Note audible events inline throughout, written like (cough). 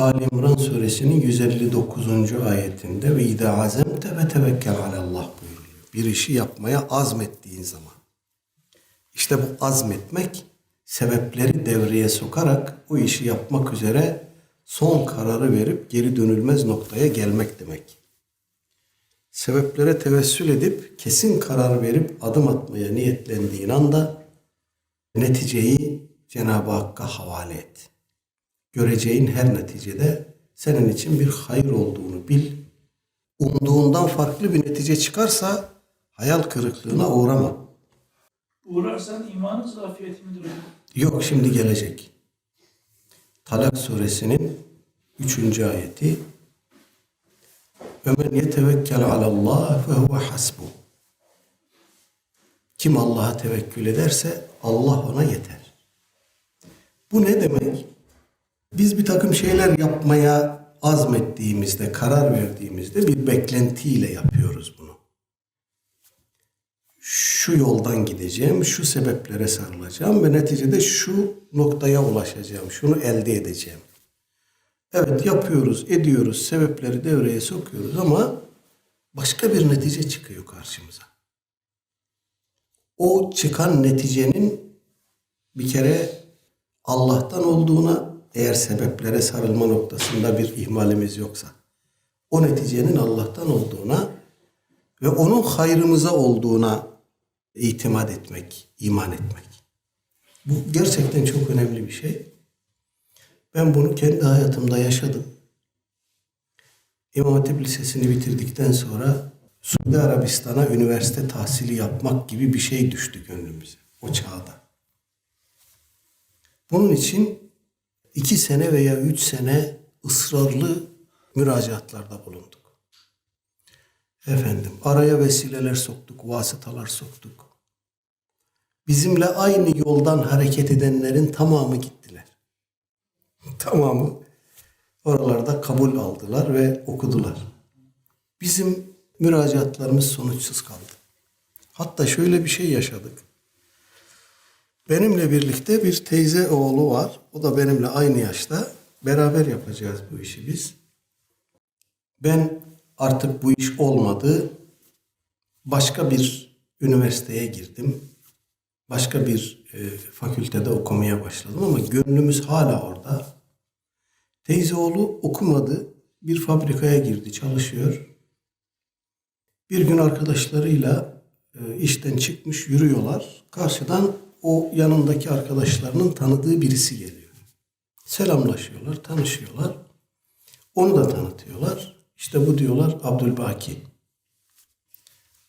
Ali İmran suresinin 159. ayetinde ve idâ azemte ve tevekkel alallah buyuruyor. Bir işi yapmaya azmettiğin zaman. İşte bu azmetmek sebepleri devreye sokarak o işi yapmak üzere son kararı verip geri dönülmez noktaya gelmek demek. Sebeplere tevessül edip kesin karar verip adım atmaya niyetlendiğin anda neticeyi Cenab-ı Hakk'a havale et. Göreceğin her neticede senin için bir hayır olduğunu bil. Umduğundan farklı bir netice çıkarsa hayal kırıklığına uğrama. Uğrarsan imanın zafiyeti midir? Yok şimdi gelecek. Talak suresinin 3. ayeti Ömen yetevekkel alallah fe huve hasbu. Kim Allah'a tevekkül ederse Allah ona yeter. Bu ne demek? Biz bir takım şeyler yapmaya azmettiğimizde, karar verdiğimizde bir beklentiyle yapıyoruz bunu. Şu yoldan gideceğim, şu sebeplere sarılacağım ve neticede şu noktaya ulaşacağım, şunu elde edeceğim. Evet yapıyoruz, ediyoruz, sebepleri devreye sokuyoruz ama başka bir netice çıkıyor karşımıza. O çıkan neticenin bir kere Allah'tan olduğuna eğer sebeplere sarılma noktasında bir ihmalimiz yoksa o neticenin Allah'tan olduğuna ve onun hayrımıza olduğuna itimat etmek, iman etmek. Bu gerçekten çok önemli bir şey. Ben bunu kendi hayatımda yaşadım. İmam Hatip Lisesi'ni bitirdikten sonra Suudi Arabistan'a üniversite tahsili yapmak gibi bir şey düştü gönlümüze o çağda. Bunun için iki sene veya üç sene ısrarlı müracaatlarda bulunduk. Efendim araya vesileler soktuk, vasıtalar soktuk. Bizimle aynı yoldan hareket edenlerin tamamı gittiler. Tamamı oralarda kabul aldılar ve okudular. Bizim müracaatlarımız sonuçsuz kaldı. Hatta şöyle bir şey yaşadık. Benimle birlikte bir teyze oğlu var. O da benimle aynı yaşta. Beraber yapacağız bu işi biz. Ben artık bu iş olmadı. Başka bir üniversiteye girdim. Başka bir e, fakültede okumaya başladım ama gönlümüz hala orada. Teyze oğlu okumadı. Bir fabrikaya girdi, çalışıyor. Bir gün arkadaşlarıyla e, işten çıkmış yürüyorlar. Karşıdan o yanındaki arkadaşlarının tanıdığı birisi geliyor. Selamlaşıyorlar, tanışıyorlar. Onu da tanıtıyorlar. İşte bu diyorlar Abdülbaki.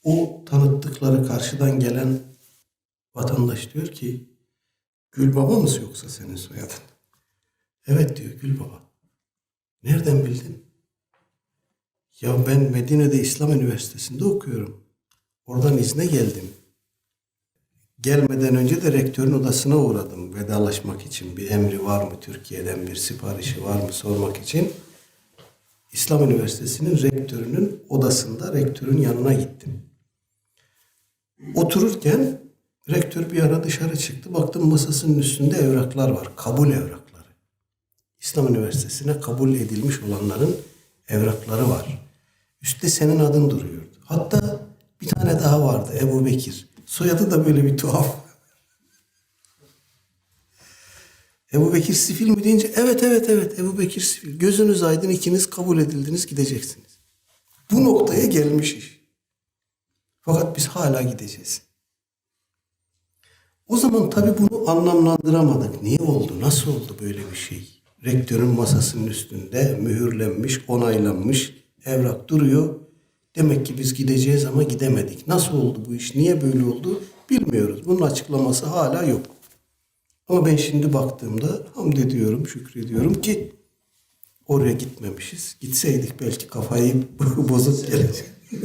O tanıttıkları karşıdan gelen vatandaş diyor ki Gül Baba mısın yoksa senin soyadın? Evet diyor Gül Baba. Nereden bildin? Ya ben Medine'de İslam Üniversitesi'nde okuyorum. Oradan izne geldim. Gelmeden önce de rektörün odasına uğradım vedalaşmak için. Bir emri var mı Türkiye'den bir siparişi var mı sormak için. İslam Üniversitesi'nin rektörünün odasında rektörün yanına gittim. Otururken rektör bir ara dışarı çıktı. Baktım masasının üstünde evraklar var. Kabul evrakları. İslam Üniversitesi'ne kabul edilmiş olanların evrakları var. Üstte senin adın duruyordu. Hatta bir tane daha vardı Ebu Bekir. Soyadı da böyle bir tuhaf. Ebu Bekir Sifil mi deyince evet evet evet Ebu Bekir Sifil. Gözünüz aydın ikiniz kabul edildiniz gideceksiniz. Bu noktaya gelmiş iş. Fakat biz hala gideceğiz. O zaman tabii bunu anlamlandıramadık. Niye oldu? Nasıl oldu böyle bir şey? Rektörün masasının üstünde mühürlenmiş, onaylanmış evrak duruyor. Demek ki biz gideceğiz ama gidemedik. Nasıl oldu bu iş? Niye böyle oldu? Bilmiyoruz. Bunun açıklaması hala yok. Ama ben şimdi baktığımda hamd ediyorum, şükrediyorum ki oraya gitmemişiz. Gitseydik belki kafayı (laughs) bozuk gelecek. (laughs)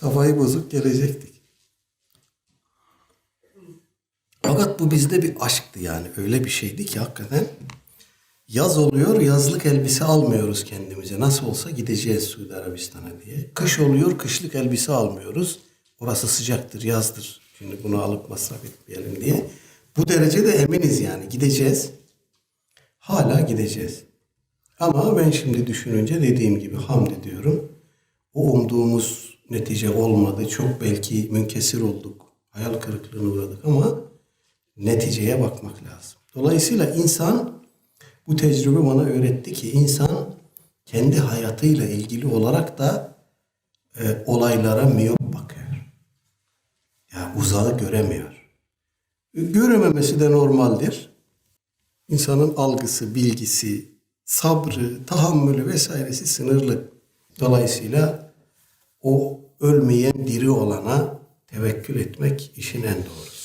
kafayı bozuk gelecektik. Fakat bu bizde bir aşktı yani. Öyle bir şeydi ki hakikaten yaz oluyor yazlık elbise almıyoruz kendimize. Nasıl olsa gideceğiz Suudi Arabistan'a diye. Kış oluyor kışlık elbise almıyoruz. Orası sıcaktır yazdır. Şimdi bunu alıp masraf etmeyelim diye. Bu derecede eminiz yani gideceğiz. hala gideceğiz. Ama ben şimdi düşününce dediğim gibi hamd ediyorum. O umduğumuz netice olmadı. Çok belki münkesir olduk. Hayal kırıklığına uğradık ama neticeye bakmak lazım. Dolayısıyla insan bu tecrübe bana öğretti ki insan kendi hayatıyla ilgili olarak da e, olaylara miyop bakıyor. Ya uzağı göremiyor. Görememesi de normaldir. İnsanın algısı, bilgisi, sabrı, tahammülü vesairesi sınırlı. Dolayısıyla o ölmeyen diri olana tevekkül etmek işin en doğrusu.